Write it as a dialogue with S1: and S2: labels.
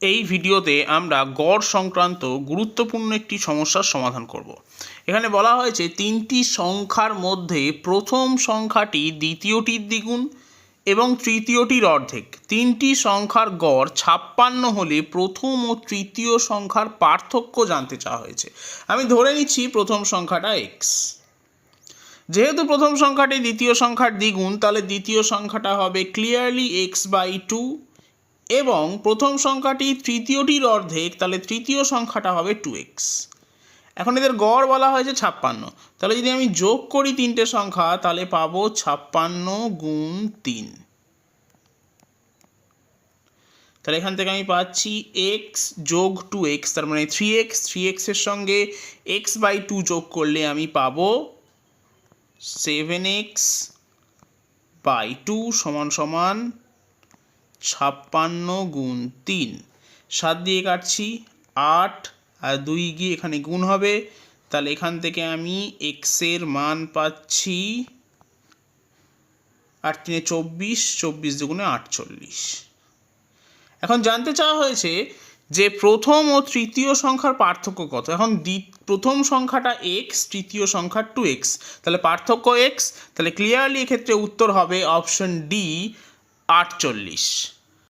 S1: এই ভিডিওতে আমরা গড় সংক্রান্ত গুরুত্বপূর্ণ একটি সমস্যার সমাধান করব। এখানে বলা হয়েছে, তিনটি সংখ্যার মধ্যে প্রথম সংখ্যাটি দ্বিতীয়টির দ্বিগুণ এবং তৃতীয়টির অর্ধেক। তিনটি সংখ্যার গড় ছাপ্পান্ন হলে প্রথম ও তৃতীয় সংখ্যার পার্থক্য জানতে চাওয়া হয়েছে। আমি ধরে নিচ্ছি প্রথম সংখ্যাটা এক্স যেহেতু প্রথম সংখ্যাটি দ্বিতীয় সংখ্যার দ্বিগুণ, তাহলে দ্বিতীয় সংখ্যাটা হবে ক্লিয়ারলি এক্স বাই টু এবং প্রথম সংখ্যাটি তৃতীয়টির অর্ধেক, তাহলে তৃতীয় সংখ্যাটা হবে টু এক্স এখন এদের গড় বলা হয়েছে ছাপ্পান্ন। তাহলে যদি আমি যোগ করি তিনটে সংখ্যা, তাহলে পাবো ছাপ্পান্ন গুণ তিন। তাহলে এখান থেকে আমি পাচ্ছি এক্স যোগ টু এক্স তার মানে থ্রি এক্স থ্রি এক্সের সঙ্গে এক্স বাই টু যোগ করলে আমি পাবো সেভেন এক্স বাই টু সমান সমান ছাপ্পান্ন গুণ তিন। সাত দিয়ে কাটছি, আট। আর দুই গিয়ে এখানে গুণ হবে। তাহলে এখান থেকে আমি এক্সের মান পাচ্ছি আট তিনে চব্বিশ চব্বিশ দুগুণে আটচল্লিশ। এখন জানতে চাওয়া হয়েছে যে প্রথম ও তৃতীয় সংখ্যার পার্থক্য কত? এখন প্রথম সংখ্যাটা এক্স তৃতীয় সংখ্যা টু এক্স তাহলে পার্থক্য এক্স তাহলে ক্লিয়ারলি এক্ষেত্রে উত্তর হবে অপশন ডি আটচল্লিশ।